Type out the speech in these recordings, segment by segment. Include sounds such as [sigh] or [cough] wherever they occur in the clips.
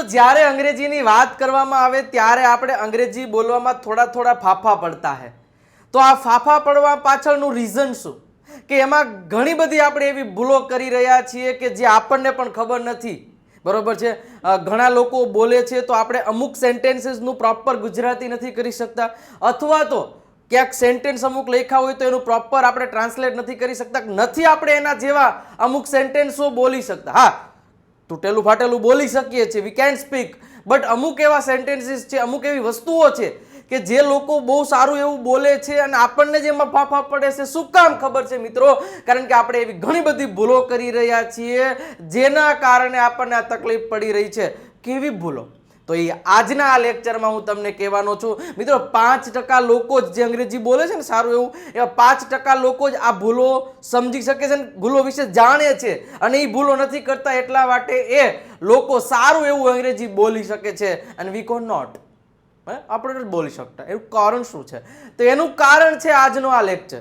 મિત્રો જ્યારે અંગ્રેજીની વાત કરવામાં આવે ત્યારે આપણે અંગ્રેજી બોલવામાં થોડા થોડા ફાફા પડતા હે. તો આ ફાફા પડવા પાછળનું રીઝન શું? કે એમાં ઘણી બધી આપણે એવી ભૂલો કરી રહ્યા છીએ કે જે આપણને પણ ખબર નથી. બરોબર છે? ઘણા લોકો બોલે છે તો આપણે અમુક સેન્ટેન્સીસનું પ્રોપર ગુજરાતી નથી કરી શકતા. અથવા તો ક્યાંક સેન્ટેન્સ અમુક લખ્યા હોય તો એનું પ્રોપર આપણે ટ્રાન્સલેટ નથી કરી શકતા. નથી આપણે એના જેવા અમુક સેન્ટેન્સો બોલી શકતા. હા તૂટેલું ફાટેલું બોલી શકીએ છીએ વી કેન સ્પીક બટ અમુક એવા સેન્ટેન્સીસ છે, અમુક એવી વસ્તુઓ છે કે જે લોકો બહુ સારું એવું બોલે છે અને આપણને જેમાં ફાફા પડે છે. શું કામ ખબર છે મિત્રો? કારણ કે આપણે એવી ઘણી બધી ભૂલો કરી રહ્યા છીએ જેના કારણે આપણને આ તકલીફ પડી રહી છે. કેવી ભૂલો? તો એ આજના આ લેક્ચરમાં હું તમને કહેવાનો છું, મિત્રો પાંચ ટકા લોકો જ જે અંગ્રેજી બોલે છે ને સારું એવું એવા પાંચ ટકા લોકો જ આ ભૂલો સમજી શકે છે ને, ભૂલો વિશે જાણે છે અને એ ભૂલો નથી કરતા એટલા માટે એ લોકો સારું એવું અંગ્રેજી બોલી શકે છે અને વી કોન નોટ આપણે બોલી શકતા. એનું કારણ શું છે? તો એનું કારણ છે આજનો આ લેક્ચર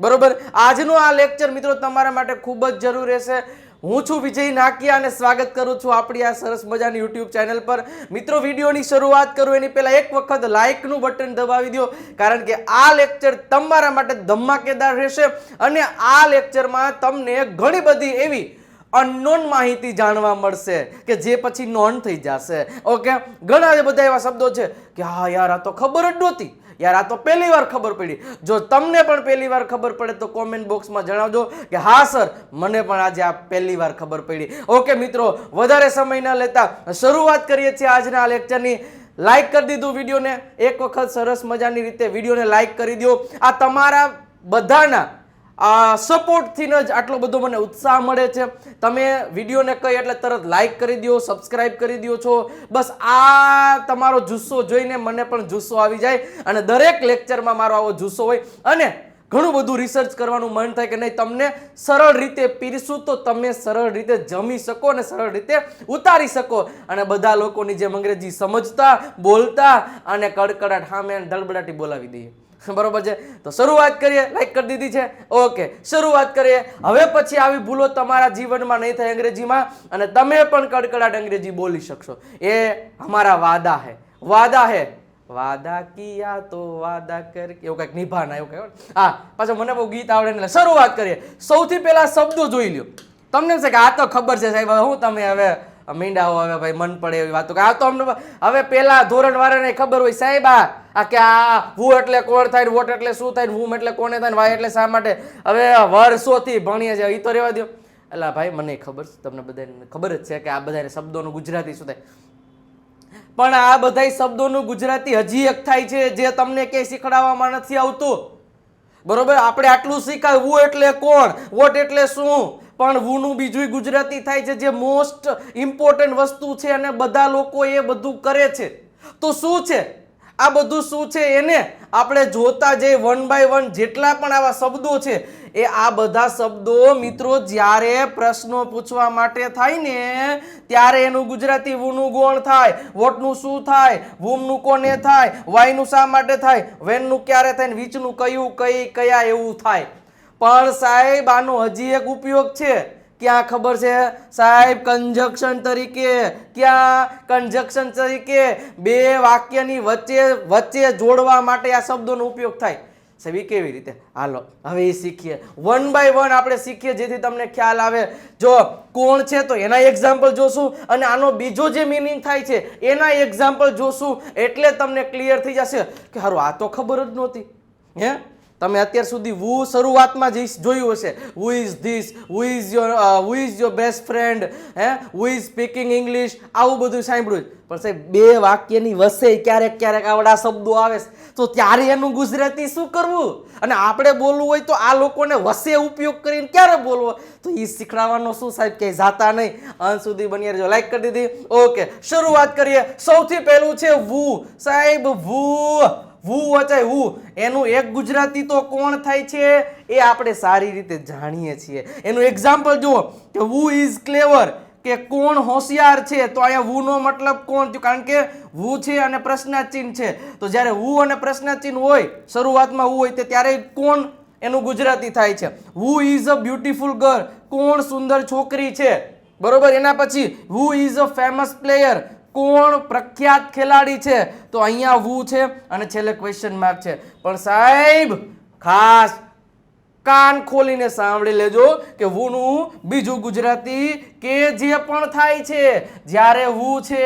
બરોબર? આજનો આ લેક્ચર મિત્રો તમારા માટે ખૂબ જ જરૂર રહેશે. હું છું વિજય નાકિયા અને સ્વાગત કરું છું આપણી આ સરસ મજાની યુટ્યુબ ચેનલ પર. મિત્રો, વિડીયોની શરૂઆત કરું, એની પહેલાં એક વખત લાઇકનું બટન દબાવી દો, કારણ કે આ લેક્ચર તમારા માટે ધમાકેદાર રહેશે અને આ લેક્ચરમાં તમને ઘણી બધી એવી અનનોન માહિતી જાણવા મળશે કે જે પછી નોન થઈ જશે. ઓકે ઘણા બધા એવા શબ્દો છે કે, હા યાર, આ તો ખબર જ નહોતી. યાર, આ તો પહેલી વાર ખબર પડી. જો તમને પણ પહેલી વાર ખબર પડે તો કોમેન્ટ બોક્સમાં જણાવજો કે હા સર મને પણ આજે આ પહેલી વાર ખબર પડી. ઓકે મિત્રો, વધારે સમય ન લેતા શરૂઆત કરીએ છીએ આજના આ લેક્ચરની લાઈક કરી દીધું વિડીયોને એક વખત સરસ મજાની રીતે વિડીયોને લાઈક કરી દો આ તમારા બધાના સપોર્ટથી જ આટલો બધો મને ઉત્સાહ મળે છે. તમે વિડીયોને કહી એટલે તરત લાઈક કરી દો સબસ્ક્રાઇબ કરી દો છો. બસ આ તમારો જુસ્સો જોઈને મને પણ જુસ્સો આવી જાય અને દરેક લેક્ચરમાં મારો આવો જુસ્સો હોય. અને ઘણું બધું રિસર્ચ કરવાનું મન થાય કે નહીં, તમને સરળ રીતે પીરસું તો તમે સરળ રીતે જમી શકો અને સરળ રીતે ઉતારી શકો. અને બધા લોકોની જેમ અંગ્રેજી સમજતા, બોલતા અને કડકડાટ હામે અને ધડબડાટી બોલાવી દઈએ. [laughs] બરોબર છે? તો શરૂઆત કરીએ લાઈક કરી દીધી છે. ઓકે શરૂઆત કરીએ. હવે પછી આવી ભૂલો તમારા જીવનમાં નહીં થાય અંગ્રેજીમાં અને તમે પણ કડકડાટ અંગ્રેજી બોલી શકશો. એ અમારા વાદા હે. વાદા હે. વાદા કિયા તો વાદા કર એવું કંઈક નિભાના, એવું કહેવાય હા. પાછો મને બહુ ગીત આવડે એટલે શરૂઆત કરીએ. સૌથી પહેલા શબ્દો જોઈ લ્યો. તમને એમ છે કે આ તો ખબર છે સાહેબ હું તમે હવે મીંડાઓ હવે ભાઈ, મન પડે એવી વાતો. કે આ તો અમને હવે પેલા ધોરણ વાળાને ખબર હોય સાહેબ, આ કે આ હું એટલે કોણ થાય વોટ એટલે શું થાય હું એટલે કોને થાય વાય એટલે શા માટે? હવે વર્ષોથી ભણીએ છે એ તો રહેવા દો એટલે ભાઈ, મને ખબર છે, તમને બધાને ખબર જ છે કે આ બધાને શબ્દોનું ગુજરાતી શું થાય. પણ આ બધાય શબ્દોનું ગુજરાતી હજી એક થાય છે જે તમને ક્યાંય શીખડાવવામાં નથી આવતું. બરોબર? આપણે આટલું શીખાય, હું એટલે કોણ? વોટ એટલે શું? પણ વુનું બીજું ગુજરાતી થાય છે, જે મોસ્ટ ઇમ્પોર્ટન્ટ વસ્તુ છે અને બધા લોકો એ બધું કરે છે. તો શું છે? આ બધું શું છે એને આપણે જોતા જઈએ વન બાય વન જેટલા પણ આવા શબ્દો છે, એ આ બધા શબ્દો મિત્રો જ્યારે પ્રશ્નો પૂછવા માટે થાય ને, ત્યારે એનું ગુજરાતી વુનું ગોણ થાય. વોટનું શું થાય? વુમનું કોને થાય? વાયનું શા માટે થાય? વેનનું ક્યારે થાય? ને વીચનું કયું, કઈ, કયા એવું થાય. પણ સાહેબ, આનો હજી એક ઉપયોગ છે. ક્યાં ખબર છે? સાહેબ કંજક્શન તરીકે, ક્યાં કંજક્શન તરીકે બે વાક્યની વચ્ચે વચ્ચે જોડવા માટે આ શબ્દોનો ઉપયોગ થાય. સાહેબ કેવી રીતે? હાલો, હવે એ શીખીએ. વન બાય વન આપણે શીખીએ, જેથી તમને ખ્યાલ આવે. જો કોણ છે તો એના એક્ઝામ્પલ જોશું અને આનો બીજો જે મિનિંગ થાય છે, એના એક્ઝામ્પલ જોશું એટલે તમને ક્લિયર થઈ જશે કે હારું, આ તો ખબર જ નહોતી. હે? તમે અત્યાર સુધી વુ શરૂઆતમાં જ જોયું હશે. Who is this who is your who is your best friend હે? વુ ઇઝ સ્પીકિંગ ઇંગ્લિશ આવું બધું સાંભળ્યું પણ સાહેબ, બે વાક્યની વસે ક્યારેક ક્યારેક આવડા શબ્દો આવે તો ત્યારે એનું ગુજરાતી શું કરવું? અને આપણે બોલવું હોય તો આ લોકોને વસે ઉપયોગ કરીને ક્યારે બોલવો? તો એ શીખડાવવાનો શું સાહેબ ક્યાંય જાતા નહીં. અંત સુધી બની રહેજો. લાઈક કરી દીધી. ઓકે શરૂઆત કરીએ. સૌથી પહેલું છે વુ સાહેબ વુ વુ વચાય વુ એનું એક ગુજરાતી તો કોણ થાય છે? એ આપણે સારી રીતે જાણીએ છીએ. એનું એક્ઝામ્પલ જુઓ, કે વુ ઇઝ ક્લેવર કે કોણ હોશિયાર છે, તો અહીંયા વુનો મતલબ કોણ થયું? કારણ કે વુ છે અને પ્રશ્નાચિહ્ન છે. તો જ્યારે વુ અને પ્રશ્નાચિહ્ન હોય, શરૂઆતમાં વુ હોય તે ત્યારે કોણ એનું ગુજરાતી થાય છે? Who is a beautiful girl કોણ સુંદર છોકરી છે? બરોબર? એના પછી who is a famous player કોણ પ્રખ્યાત ખેલાડી છે? તો અહીંયા વુ છે અને છેલ્લે ક્વેશ્ચન માર્ક છે. પણ સાહેબ, ખાસ કાન ખોલીને સાંભળી લેજો કે વુનું બીજું ગુજરાતી કે જે પણ થાય છે, જ્યારે વુ છે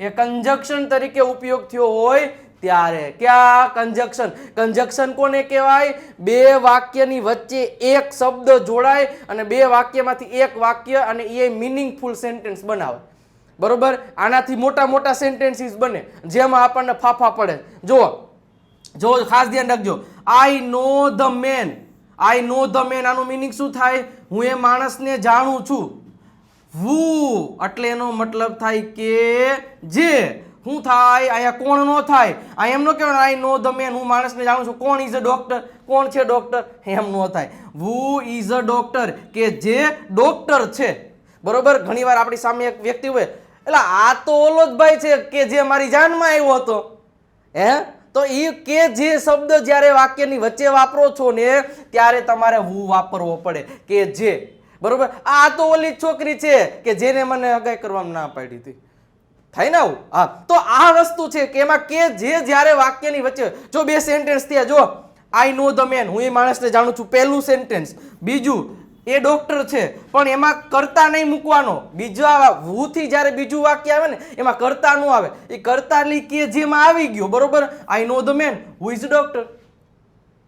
એ કંજક્શન તરીકે ઉપયોગ થયો હોય, ત્યારે ક્યાં કંજક્શન કંજક્શન કોને કહેવાય? બે વાક્યની વચ્ચે એક શબ્દ જોડાય અને બે વાક્યમાંથી એક વાક્ય અને એ મિનિંગફુલ સેન્ટેન્સ બનાવે. બરોબર? આનાથી મોટા મોટા સેન્ટેન્સીસ બને, જેમાં આપણને ફાફા પડે. જુઓ જો ખાસ ધ્યાન રાખજો. I know the man I know the man આનું મિનિંગ શું થાય? હું એ માણસને જાણું છું. વુ એટલે એનો મતલબ થાય કે જે. શું થાય? અહીંયા કોણ નો થાય? આ એમ નો કહેવાય આઈ નો ધ મેન હું માણસને જાણું છું. કોણ ઇઝ અ ડોક્ટર કોણ છે ડોક્ટર એમ નો થાય. વુ ઇઝ અ ડોક્ટર કે જે ડોક્ટર છે. બરોબર? ઘણીવાર આપણી સામે એક વ્યક્તિ હોય એટલે આ તો ઓલો જ ભાઈ છે કે જે મારી જાનમાં આવ્યો હતો. હે? તો એ કે જે શબ્દ જ્યારે વાક્યની વચ્ચે વાપરો છો ને, ત્યારે તમારે હું વાપરવો પડે. કે જે. બરોબર? આ તો ઓલી છોકરી છે કે જેને મને અગાઈ કરવામાં ના પાડી હતી. થાય ને આવું? હા. તો આ વસ્તુ છે કે એમાં કે જે જ્યારે વાક્યની વચ્ચે, જો બે સેન્ટેન્સ થયા, જો આઈ નો ધ મેન હું એ માણસને જાણું છું, પહેલું સેન્ટેન્સ બીજું એ ડોક્ટર છે, પણ એમાં કરતા નહીં મૂકવાનો. બીજા હુથી જ્યારે બીજું વાક્ય આવે ને, એમાં કરતા નું આવે. એ કરતા લી કે જેમાં આવી ગયો, બરોબર? I know the man who is doctor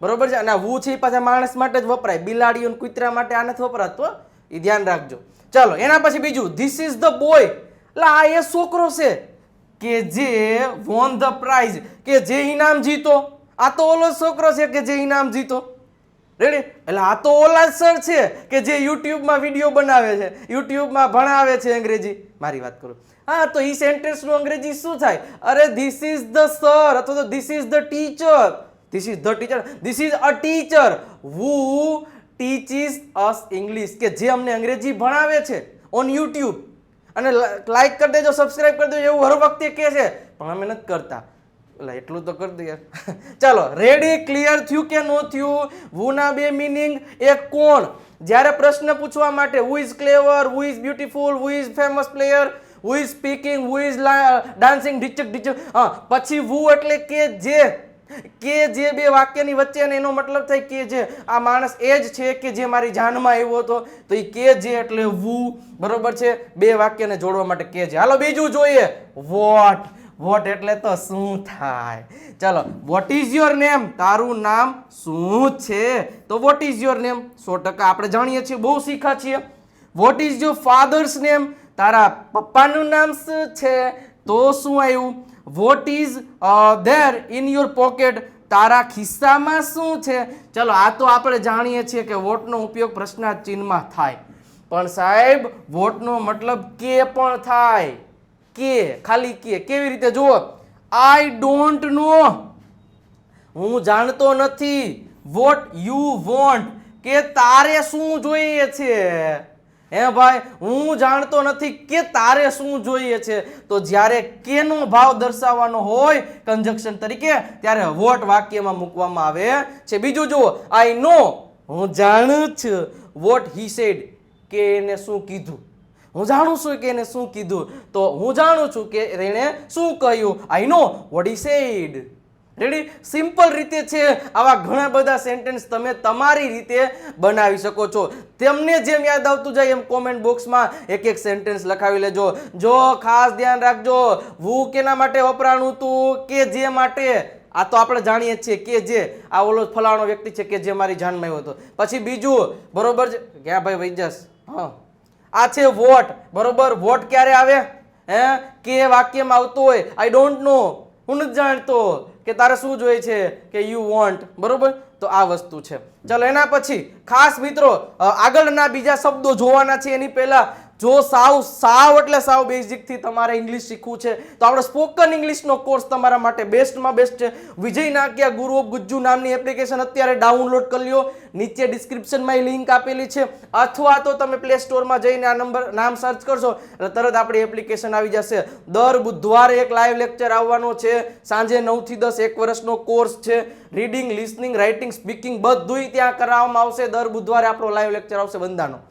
બરોબર છે? અને વુ છે એ પાછા માણસ માટે જ વપરાય. બિલાડીઓ કૂતરા માટે આ નથી વપરાતો. એ ધ્યાન રાખજો. ચાલો, એના પછી બીજું. ધીસ ઇઝ ધ બોય એટલે આ એ છોકરો છે કે જે વોન ધ પ્રાઇઝ કે જે ઇનામ જીતો. આ તો ઓલો છોકરો છે કે જે ઇનામ જીતો? રેડી એટલે આ તો ઓલા સર છે કે જે યુટ્યુબમાં વીડિયો બનાવે છે. યુટ્યુબમાં ભણાવે છે અંગ્રેજી. મારી વાત કરું. હા, તો ઈ સેન્ટેન્સનું અંગ્રેજી શું થાય? અરે ધીસ ઇઝ ધ સર અથવા તો this is the teacher this is the teacher this is a teacher who teaches us English કે જે અમને અંગ્રેજી ભણાવે છે ઓન યુટ્યુબ અને લાઈક કરી દેજો સબસ્ક્રાઈબ કરી દેજો. એવું હર વખતે કહે છે. પણ અમે નથી કરતા. એટલે એટલું તો કરી દઈએ. ચાલો રેડી ક્લિયર થયું કે નો થયું? વુના બે મિનિંગ એક કોણ? જ્યારે પ્રશ્ન પૂછવા માટે who is clever who is beautiful who is famous player who is speaking who is dancing ઢીચક ઢીચક. હા, પછી વુ એટલે કે જે? કે જે બે વાક્યની વચ્ચે એનો મતલબ થાય કે જે? આ માણસ એ જ છે કે જે મારી જાનમાં આવ્યો હતો. તો એ કે જે એટલે વુ બરોબર છે? બે વાક્યને જોડવા માટે કે જે. હાલો, બીજું જોઈએ. વોટ વોટ એટલે તો શું થાય? ચાલો વોટ ઇઝ યોર નેમ તારું નામ શું છે? તો વોટ ઇઝ યોર નેમ સો ટકા આપણે જાણીએ છીએ, બહુ શીખા છીએ. What is your father's name તારા પપ્પાનું નામ શું છે? તો શું આવ્યું? What is there in your pocket તારા ખિસ્સામાં શું છે? ચલો, આ તો આપણે જાણીએ છીએ કે વોટનો ઉપયોગ પ્રશ્નાર્થ ચિહ્નમાં થાય. પણ સાહેબ, વોટનો મતલબ કે પણ થાય? કે, ખાલી કે, કેવી રીતે? જુઓ આઈ ડોન્ટ નો હું જાણતો નથી. વોટ યુ વોન્ટ કે તારે શું જોઈએ છે? હે ભાઈ, હું જાણતો નથી કે તારે શું જોઈએ છે. તો જ્યારે કેનો ભાવ દર્શાવવાનો હોય કન્જક્શન તરીકે, ત્યારે વોટ વાક્યમાં મૂકવામાં આવે છે. બીજું જુઓ આઈ નો હું જાણું છું. વોટ હી સેડ કે એને શું કીધું? હું જાણું છું કે એને શું કીધું. તો હું જાણું છું કે એણે શું કહ્યું? I know what said ready simple રીતે છે. આવા ઘણા બધા સેન્ટેન્સ તમે તમારી રીતે બનાવી શકો છો. તેમને જેમ યાદ આવતું જાય એમ કોમેન્ટ બોક્સમાં એક એક સેન્ટેન્સ લખાવી લેજો. જો ખાસ ધ્યાન રાખજો, વુ કેના માટે વપરાણું તું, કે જે માટે? આ તો આપણે જાણીએ છીએ કે જે. આ ઓલો ફલાણો વ્યક્તિ છે કે જે મારી જાનમાં આવ્યો હતો. પછી બીજું, બરોબર છે? ક્યાં ભાઈ વૈજસ હા. આ છે વોટ. બરોબર? વોટ ક્યારે આવે? હે? કે વાક્યમાં આવતો હોય? આઈ ડોન્ટ નો હું નથી જાણતો કે તારે શું જોઈએ છે કે યુ વોન્ટ બરોબર? તો આ વસ્તુ છે. ચલો, એના પછી ખાસ મિત્રો આગળના બીજા શબ્દો જોવાના છે. એની પહેલા જો સાવ સાવ એટલે સાવ બેઝિકથી તમારે ઇંગ્લિશ શીખવું છે, તો આપણે સ્પોકન ઇંગ્લિશનો કોર્સ તમારા માટે બેસ્ટમાં બેસ્ટ છે. વિજય નાકિયા ગુરુ ઓફ ગુજ્જુ નામની એપ્લિકેશન અત્યારે ડાઉનલોડ કરી લ્યો. નીચે ડિસ્ક્રિપ્શનમાં એ લિંક આપેલી છે. અથવા તો તમે પ્લે સ્ટોરમાં જઈને આ નંબર નામ સર્ચ કરશો, એટલે તરત આપણી એપ્લિકેશન આવી જશે. દર બુધવારે એક લાઈવ લેક્ચર આવવાનો છે. સાંજે નવથી દસ એક વર્ષનો કોર્સ છે. રીડિંગ લિસનિંગ રાઇટિંગ સ્પીકિંગ બધુંય ત્યાં કરાવવામાં આવશે. દર બુધવારે આપણો લાઈવ લેક્ચર આવશે બંધાનો.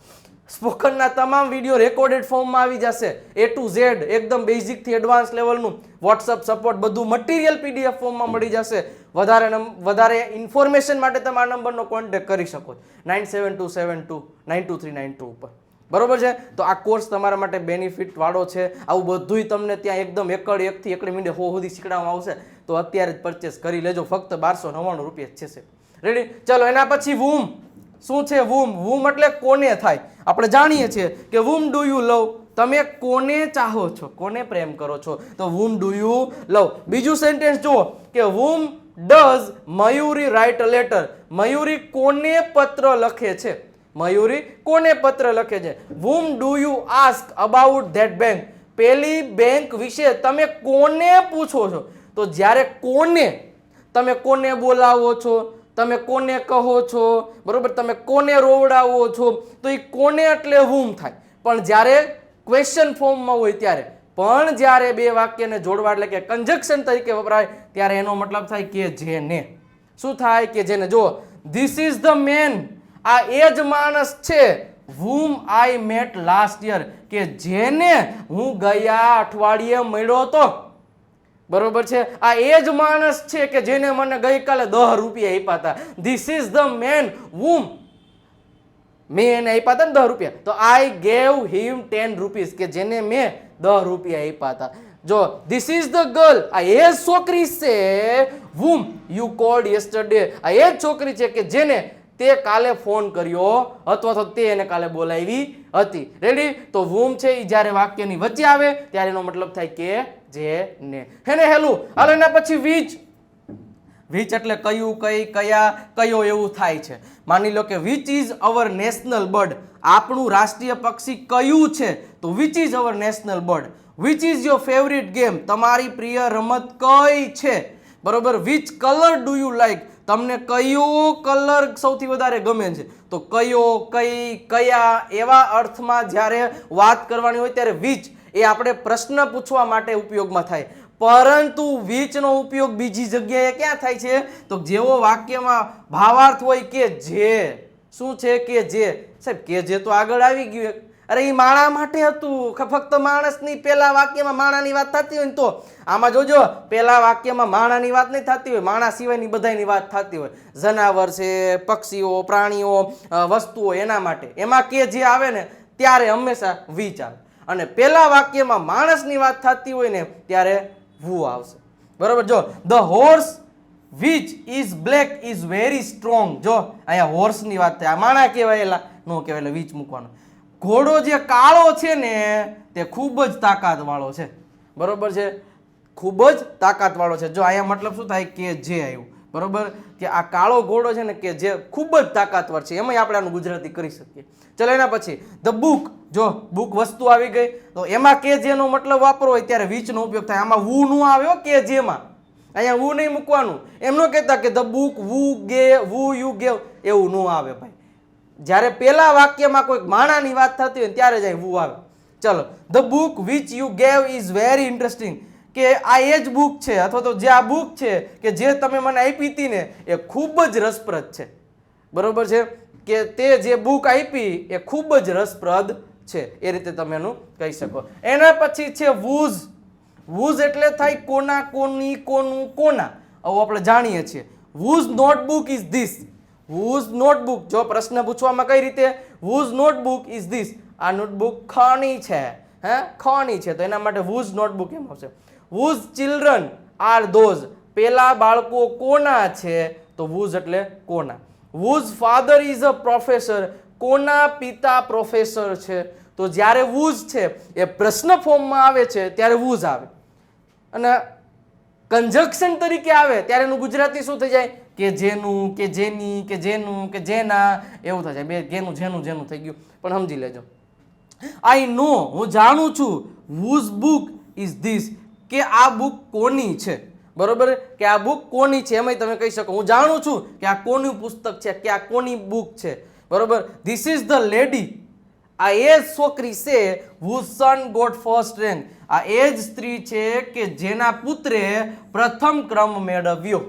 સ્પોકનના તમામ વીડિયો રેકોર્ડેડ ફોર્મમાં આવી જશે. એ ટુ ઝેડ એકદમ બેઝિકથી એડવાન્સ લેવલનું વોટ્સઅપ સપોર્ટ બધું મટીરિયલ પીડીએફ ફોર્મમાં મળી જશે. વધારે વધારે ઇન્ફોર્મેશન માટે તમે આ નંબરનો કોન્ટેક્ટ કરી શકો nine seven two seven two nine two three nine two ઉપર. બરોબર છે? તો આ કોર્સ તમારા માટે બેનિફિટ વાળો છે. આવું બધુંય તમને ત્યાં એકદમ એકડ એકથી એકડી મીંડે હો સુધી શીખડાવવામાં આવશે. તો અત્યારે જ પરચેસ કરી લેજો. ફક્ત બારસો નવ્વાણું રૂપિયા છે રેડી ચલો, એના પછી વૂમ શું છે વૂમ વૂમ એટલે કોને થાય? આપણે જાણીએ છીએ કે વુમ ડુ યુ લવ તમે કોને ચાહો છો? કોને પ્રેમ કરો છો? તો વુમ ડુ યુ લવ બીજું સેન્ટેન્સ જુઓ કે whom does Mayuri write letter Mayuri કોને પત્ર લખે છે? મયુરી કોને પત્ર લખે છે? Whom do you ask about that bank પેલી બેંક વિશે તમે કોને પૂછો છો? તો જ્યારે કોને, તમે કોને બોલાવો છો? તમે કોને કહો છો? બરોબર? તમે કોને રોવડાવો છો? તો એ કોને એટલે હુમ થાય? પણ જ્યારે ક્વેશ્ચન ફોર્મમાં હોય ત્યારે, પણ જ્યારે બે વાક્યને જોડવા એટલે કે કંજક્શન તરીકે વપરાય, ત્યારે એનો મતલબ થાય કે જેને. શું થાય કે જેને? જો ધીસ ઇઝ ધ મેન આ એ જ માણસ છે whom I met last year કે જેને હું ગયા અઠવાડિયે મળ્યો હતો. બરોબર છે? આ એ જ માણસ છે કે જેને મને ગઈકાલે દહ રૂપિયા આપ્યા હતા. This is the man whom મેં એને આપ્યા હતા ને દહ રૂપિયા. તો I gave him ten rupees કે જેને મેં દહ રૂપિયા આપ્યા હતા. જો ધીસ ઇઝ ધ ગર્લ આ એ જ છોકરી છે વુમ યુ કોલ્ડ યસ્ટરડે આ એ જ છોકરી છે કે જેને તે કાલે ફોન કર્યો અથવા તો તે એને કાલે બોલાવી હતી. રેડી તો વુમ છે એ જ્યારે વાક્યની વચ્ચે આવે, ત્યારે એનો મતલબ થાય કે જે ને. હેને હેલું, હાલો એના પછી વીજ. વીચ એટલે કયું, કઈ, કયા, કયો એવું થાય છે. માની લો કે which is our national bird આપણું રાષ્ટ્રીય પક્ષી કયું છે? તો which is our national bird which is your favourite game તમારી પ્રિય રમત કઈ છે? બરોબર? Which colour do you like તમને કયો કલર સૌથી વધારે ગમે છે? તો કયો, કઈ, કયા એવા અર્થમાં જ્યારે વાત કરવાની હોય ત્યારે વિચ એ આપણે પ્રશ્ન પૂછવા માટે ઉપયોગમાં થાય. પરંતુ વીચનો ઉપયોગ બીજી જગ્યાએ ક્યાં થાય છે? તો જેવો વાક્યમાં ભાવાર્થ હોય કે જે, શું છે કે જે? સાહેબ, કે જે તો આગળ આવી ગયું. અરે એ માણા માટે હતું. ફક્ત માણસની પહેલા વાક્યમાં માણાની વાત થતી હોય ને તો. આમાં જોજો પહેલા વાક્યમાં માણાની વાત નહીં થતી હોય, માણા સિવાયની બધાની વાત થતી હોય. જનાવર છે, પક્ષીઓ, પ્રાણીઓ વસ્તુઓ એના માટે. એમાં કે જે આવે ને, ત્યારે હંમેશા વીચ આવે. અને પહેલા વાક્યમાં માણસની વાત થતી હોય ને, ત્યારે વુ આવશે. બરાબર? જો the horse which is black is very strong જો, અહીંયા હોર્સની વાત થાય. આ માણા કહેવાયેલા નો કહેવાય, એટલે વીચ મૂકવાનો. ઘોડો જે કાળો છે ને, તે ખૂબ જ તાકાતવાળો છે. બરોબર છે? ખૂબ જ તાકાતવાળો છે. જો, અહીંયા મતલબ શું થાય? કે જે આવ્યું. બરોબર? કે આ કાળો ઘોડો છે ને કે જે ખૂબ જ તાકાતવર છે, એમાંય આપણે આનું ગુજરાતી કરી શકીએ. ચલો એના પછી ધ બુક જો બુક વસ્તુ આવી ગઈ, તો એમાં કે જેનો મતલબ વાપરો હોય ત્યારે વીચનો ઉપયોગ થાય. આમાં વુ નું આવ્યો કે જેમાં અહીંયા વુ નહીં મૂકવાનું. એમ કહેતા કે ધ બુક વુ ગે વુ યુ ગેવ એવું ન આવે ભાઈ. જ્યારે પેલા વાક્યમાં કોઈક માણાની વાત થતી હોય ત્યારે જ અહીં વુ આવે. ચલો the book which you gave is very interesting કે આ એ જ બુક છે, અથવા તો જે આ બુક છે, કે જે તમે મને આપી હતી ને, એ ખૂબ જ રસપ્રદ છે. બરોબર છે? કે તે જે બુક આપી, એ ખૂબ જ રસપ્રદ છે. એ રીતે તમે એનું કહી શકો. એના પછી છે વૂઝ વૂઝ એટલે થાય કોના, કોની, કોનું, કોના. આવું આપણે જાણીએ છીએ. Whose notebook is this whose notebook જો પ્રશ્ન પૂછવામાં કઈ રીતે? વૂઝ નોટબુક ઇઝ ધીસ આ નોટબુક ખાની છે. હે? ખાની છે. તો એના માટે વૂઝ નોટબુક એમ આવશે. Whose ચિલ્ડ્રન આર ધોઝ પેલા બાળકો કોના છે? તો વુઝ એટલે કોના. Whose father is a professor કોના પિતા પ્રોફેસર છે? તો જ્યારે વુઝ છે, એ પ્રશ્ન ફોર્મમાં આવે છે, ત્યારે વુઝ આવે. અને કંજક્શન તરીકે આવે, ત્યારે એનું ગુજરાતી શું થઈ જાય? કે જેનું, કે જેની, કે જેનું, કે જેના, એવું થઈ જાય. બે, જેનું જેનું જેનું થઈ ગયું. પણ સમજી લેજો. આઈ નો હું જાણું છું વુઝ બુક ઇઝ this? કે આ બુક કોની છે? બરોબર? કે આ બુક કોની છે? એમાંય તમે કહી શકો. હું જાણું છું કે આ કોનું પુસ્તક છે, કે આ કોની બુક છે. બરોબર? ધીસ ઇઝ ધ લેડી આ એ જ છોકરી છે whose son got first rank આ એ જ સ્ત્રી છે કે જેના પુત્રે પ્રથમ ક્રમ મેળવ્યો.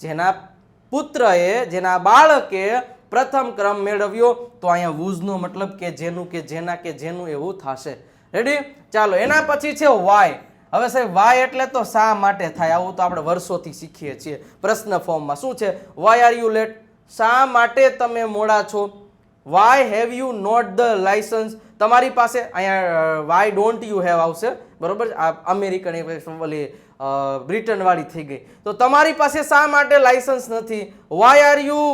જેના પુત્રએ, જેના બાળકે પ્રથમ ક્રમ મેળવ્યો. તો અહીંયા વૂઝનો મતલબ કે જેનું, કે જેના, કે જેનું એવું થશે. રેડી ચાલો, એના પછી છે વાય હવે સાહેબ, વાય એટલે તો શા માટે થાય? આવું તો આપણે વર્ષોથી શીખીએ છીએ. પ્રશ્ન ફોર્મમાં શું છે? વાય આર યુ લેટ શા માટે તમે મોડા છો? Why have you not the licence તમારી પાસે અહીંયા વાય ડોન્ટ યુ હેવ આવશે? બરોબર? આ અમેરિકન ઓલી બ્રિટનવાળી થઈ ગઈ. તો તમારી પાસે શા માટે લાયસન્સ નથી? વાય આર યુ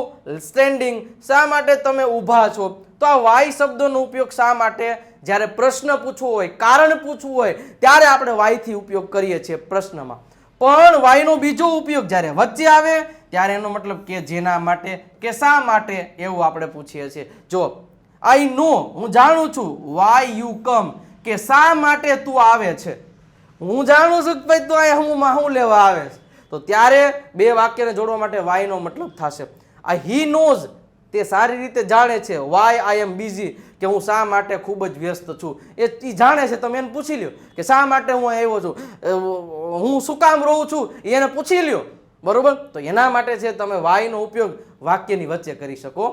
સ્ટેન્ડિંગ શા માટે તમે ઊભા છો? તો આ વાય શબ્દોનો ઉપયોગ શા માટે જ્યારે પ્રશ્ન પૂછવો હોય, કારણ પૂછવું હોય, ત્યારે આપણે વાયથી ઉપયોગ કરીએ છીએ પ્રશ્નમાં. પણ વાયનો બીજો ઉપયોગ જ્યારે વચ્ચે આવે, ત્યારે એનો મતલબ કે જેના માટે, કે શા માટે એવું આપણે પૂછીએ છીએ. જો આઈ નો હું જાણું છું વાય યુ કમ કે શા માટે તું આવે છે. હું જાણું છું કે ભાઈ તું અહીંયા હું માહું લેવા આવે છે. તો ત્યારે બે વાક્યને જોડવા માટે વાયનો મતલબ થશે. આ હી નોઝ તે સારી રીતે જાણે છે વાય આઈ એમ બીઝી કે હું શા માટે ખૂબ જ વ્યસ્ત છું. એ એ જાણે છે, તમે એને પૂછી લ્યો કે શા માટે હું આવ્યો છું? હું શું કામ રહું છું? એને પૂછી લ્યો. બરોબર? તો એના માટે છે તમે વાયનો ઉપયોગ વાક્યની વચ્ચે કરી શકો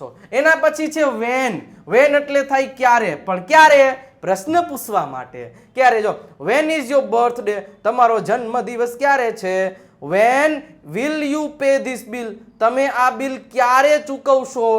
છો. એના પછી છે વેન વેન એટલે થાય ક્યારે? પણ ક્યારે? પ્રશ્ન પૂછવા માટે. ક્યારે? જો વેન ઇઝ યોર બર્થડે તમારો જન્મદિવસ ક્યારે છે? When will you pay this bill તમે આ બિલ ક્યારે ચૂકવશો?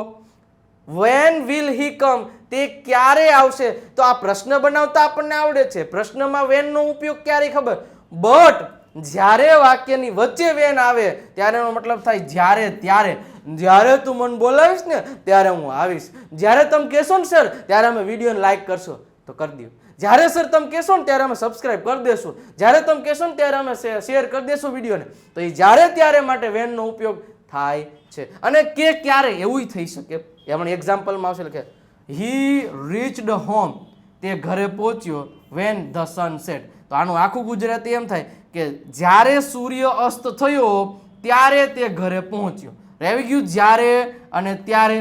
વેન વિલ હી કમ તે ક્યારે આવશે? તો આ પ્રશ્ન બનાવતા આપણને આવડે છે. પ્રશ્નમાં વેનનો ઉપયોગ ક્યારે ખબર? બટ જ્યારે વાક્યની વચ્ચે વેન આવે, ત્યારે એનો મતલબ થાય જ્યારે, ત્યારે. જ્યારે તું મને બોલાવીશ ને, ત્યારે હું આવીશ. જ્યારે તમે કહેશો ને સર ત્યારે અમે વિડીયોને લાઈક કરશો. તો કરી દો જ્યારે સર તમે કહેશો ને ત્યારે અમે સબસ્ક્રાઇબ કરી દેશું. જ્યારે તમે કહેશો ને ત્યારે અમે શેર કરી દેશું વિડીયોને. તો એ જ્યારે ત્યારે માટે વેનનો ઉપયોગ થાય છે. અને કે ક્યારે એવું થઈ શકે? એ એક્ઝામ્પલમાં આવશે કે હી રીચડ હોમ તે ઘરે પહોંચ્યો વેન ધ સન સેટ તો આનું આખું ગુજરાતી એમ થાય કે જ્યારે સૂર્ય અસ્ત થયો, ત્યારે તે ઘરે પહોંચ્યો. રહેવી ગયું જ્યારે અને ત્યારે.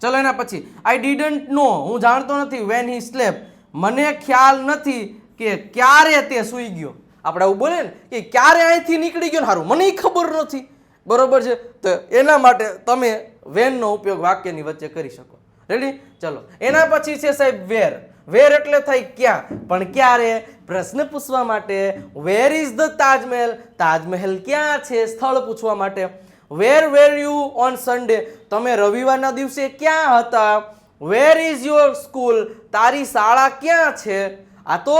ચલો એના પછી. આઈ ડીડન્ટ નો હું જાણતો નથી વેન હી સ્લેપ મને ખ્યાલ નથી કે ક્યારે તે સૂઈ ગયો. આપણે આવું બોલે ને કે ક્યારે અહીંથી નીકળી ગયો ને સારું મને ખબર નથી. બરોબર છે? તો એના માટે તમે વેનનો ઉપયોગ વાક્યની વચ્ચે કરી શકો. રેડી ચલો. એના પછી છે સાહેબ વેર. વેર એટલે થાય ક્યાં? પણ ક્યારે? પ્રશ્ન પૂછવા માટે. Where is the Taj Mahal? Taj Mahal ક્યાં છે? સ્થળ પૂછવા માટે. Where were you on Sunday તમે રવિવારના દિવસે ક્યાં હતા? વેર ઇઝ યોર સ્કૂલ તારી શાળા ક્યાં છે? આ તો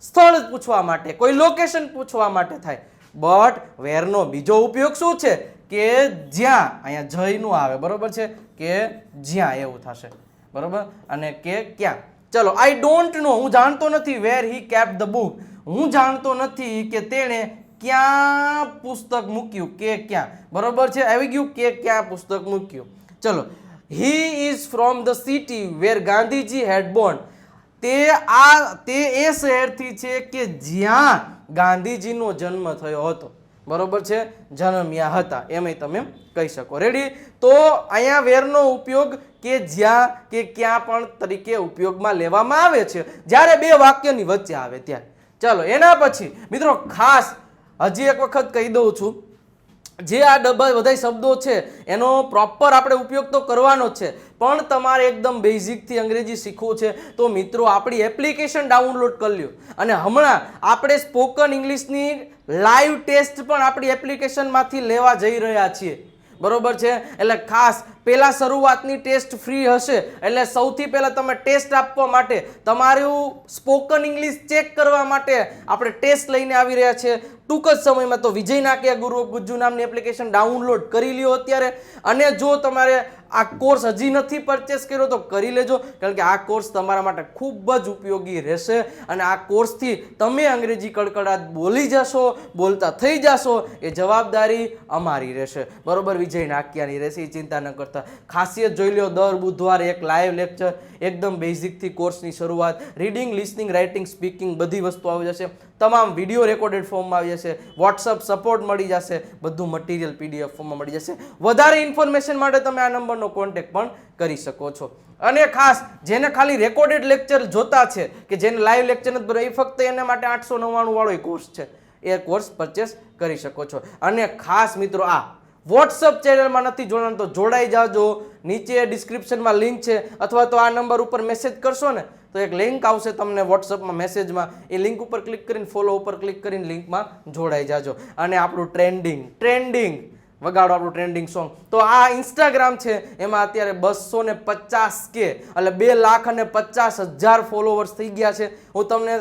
સ્થળ પૂછવા માટે, કોઈ લોકેશન પૂછવા માટે થાય. બટ વેરનો બીજો ઉપયોગ શું છે? કે જ્યાં, અહીંયા જયનું આવે, બરોબર છે? કે જ્યાં, એવું થશે. બરોબર? અને કે ક્યાં? ચલો આઈ ડોન્ટ નો હું જાણતો નથી where he kept the book હું જાણતો નથી કે તેણે ક્યાં પુસ્તક મૂક્યું, કે ક્યાં. બરોબર છે? આવી ગયું કે ક્યાં પુસ્તક મૂક્યું? ચલો he is from the city where Gandhiji had born તે આ, તે એ શહેરથી છે કે જ્યાં ગાંધીજીનો જન્મ થયો હતો. બરોબર છે? જન્મ્યા હતા. એમ તમે કહી શકો. રેડી તો અહીંયા વેરનો ઉપયોગ કે જ્યાં, કે ક્યાં પણ તરીકે ઉપયોગમાં લેવામાં આવે છે. જ્યારે બે વાક્યની વચ્ચે આવે ત્યારે. ચાલો, એના પછી, મિત્રો, ખાસ હજી એક વખત કહી દઉં છું. જે આ ડબ્બા બધા શબ્દો છે, એનો પ્રોપર આપણે ઉપયોગ તો કરવાનો છે. પણ તમારે એકદમ બેઝિકથી અંગ્રેજી શીખવું છે, તો મિત્રો આપણી એપ્લિકેશન ડાઉનલોડ કરી લ્યો. અને હમણાં આપણે સ્પોકન ઇંગ્લિશની લાઈવ ટેસ્ટ પણ આપણી એપ્લિકેશનમાંથી લેવા જઈ રહ્યા છીએ. બરોબર છે? એટલે ખાસ પહેલા શરૂઆતની ટેસ્ટ ફ્રી હશે. એટલે સૌથી પહેલાં તમે ટેસ્ટ આપવા માટે તમારું સ્પોકન ઇંગ્લિશ ચેક કરવા માટે આપણે ટેસ્ટ લઈને આવી રહ્યા છીએ ટૂંક જ સમયમાં તો વિજય નાકિયા ગુરુ ગુજ્જુ નામની એપ્લિકેશન ડાઉનલોડ કરી લ્યો અત્યારે. અને જો તમારે આ કોર્સ હજી નથી પરચેસ કર્યો તો કરી લેજો. કારણ કે આ કોર્સ તમારા માટે ખૂબ જ ઉપયોગી રહેશે. અને આ કોર્સથી તમે અંગ્રેજી કડકડાટ બોલી જશો, બોલતા થઈ જશો, એ જવાબદારી અમારી રહેશે. બરોબર? વિજય નાકિયાની રહેશે, એ ચિંતા ન કરતા. ખાસિયત જોઈ લો દર બુધવારે એક લાઈવ લેક્ચર એકદમ બેઝિકથી કોર્સની શરૂઆત રીડિંગ લિસનિંગ રાઇટિંગ સ્પીકિંગ બધી વસ્તુ આવી જશે. તમામ વીડિયો રેકોર્ડેડ ફોર્મમાં આવી જશે. વોટ્સઅપ સપોર્ટ મળી જશે. બધું મટીરિયલ પીડીએફ ફોર્મમાં મળી જશે. વધારે ઇન્ફોર્મેશન માટે તમે આ નંબરનો કોન્ટેક્ટ પણ કરી શકો છો. અને ખાસ, જેને ખાલી રેકોર્ડેડ લેક્ચર જોતા છે, કે જેને લાઈવ લેક્ચર નથી ભરવા એ ફક્ત એના માટે આઠસો નવ્વાણું વાળો કોર્સ છે. એ કોર્સ પરચેસ કરી શકો છો. અને ખાસ મિત્રો, આ વોટ્સઅપ ચેનલમાં નથી જોડાણ તો જોડાઈ જાજો. નીચે ડિસ્ક્રિપ્શનમાં લિંક છે. અથવા તો આ નંબર ઉપર મેસેજ કરશો ને, તો એક લિંક આવશે તમને વોટ્સઅપમાં મેસેજમાં એ લિંક ઉપર ક્લિક કરીને ફોલો ઉપર ક્લિક કરીને લિંકમાં જોડાઈ જાજો. અને આપણું ટ્રેન્ડિંગ ટ્રેન્ડિંગ વગાડો આપણું ટ્રેન્ડિંગ સોંગ તો આ ઇન્સ્ટાગ્રામ છે, એમાં અત્યારે બસો ને પચાસ કે, એટલે બે લાખ અને પચાસ હજાર ફોલોવર્સ થઈ ગયા છે. હું તમને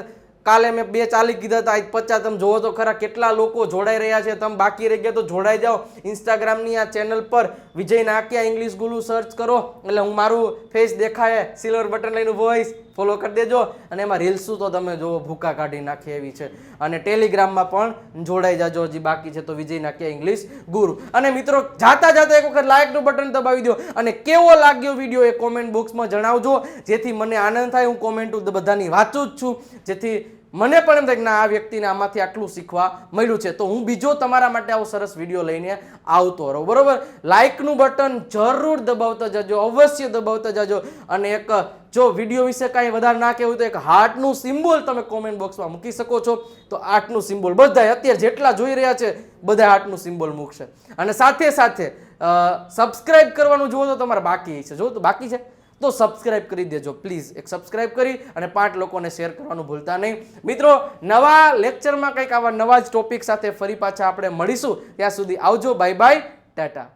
કાલે મેં બે ચાલી કીધા હતા, આજ પચાસ તમે જોવો તો ખરા કેટલા લોકો જોડાઈ રહ્યા છે, તમે બાકી રહી ગયા તો જોડાઈ જાઓ. ઇન્સ્ટાગ્રામની આ ચેનલ પર વિજય નાખ્યા ઇંગ્લિશ ગુલુ સર્ચ કરો. એટલે હું મારું ફેસ દેખાય સિલ્વર બટન લઈને વોઇસ ફોલો કરી દેજો અને એમાં રીલ્સું તો તમે જુઓ, ભૂકા કાઢી નાખી એવી છે. અને ટેલિગ્રામમાં પણ જોડાઈ જાજો, હજી બાકી છે તો વિજય નાખ્યા ઇંગ્લિશ ગુરુ. અને મિત્રો, જાતા જાતા એક વખત લાઇકનું બટન દબાવી દો અને કેવો લાગ્યો વીડિયો એ કોમેન્ટ બોક્સમાં જણાવજો. જેથી મને આનંદ થાય, હું કોમેન્ટ બધાની વાંચું જ છું. જેથી મને પણ એમ થાય કે ના, આ વ્યક્તિને આમાંથી આટલું શીખવા મળ્યું છે. તો હું બીજો તમારા માટે આવો સરસ વીડિયો લઈને આવતો રહું. બરોબર? લાઇકનું બટન જરૂર દબાવતા જજો, અવશ્ય દબાવતા જજો. અને એક, જો વીડિયો વિશે કાંઈ વધારે ના કહેવું તો એક હાર્ટનું સિમ્બોલ તમે કોમેન્ટ બોક્સમાં મૂકી શકો છો. તો હાર્ટનું સિમ્બોલ બધાય અત્યારે જેટલા જોઈ રહ્યા છે બધા હાર્ટનું સિમ્બોલ મૂકશે. અને સાથે સાથે સબસ્ક્રાઇબ કરવાનું જુઓ તો તમારે બાકી છે. જો તો બાકી છે? તો સબસ્ક્રાઇબ કરી દેજો પ્લીઝ એક સબસ્ક્રાઇબ કરી અને પાંચ લોકોને શેર કરવાનું ભૂલતા નહીં. મિત્રો, નવા લેક્ચરમાં કંઈક આવા નવા જ ટોપિક સાથે ફરી પાછા આપણે મળીશું. ત્યાં સુધી આવજો. Bye bye Tata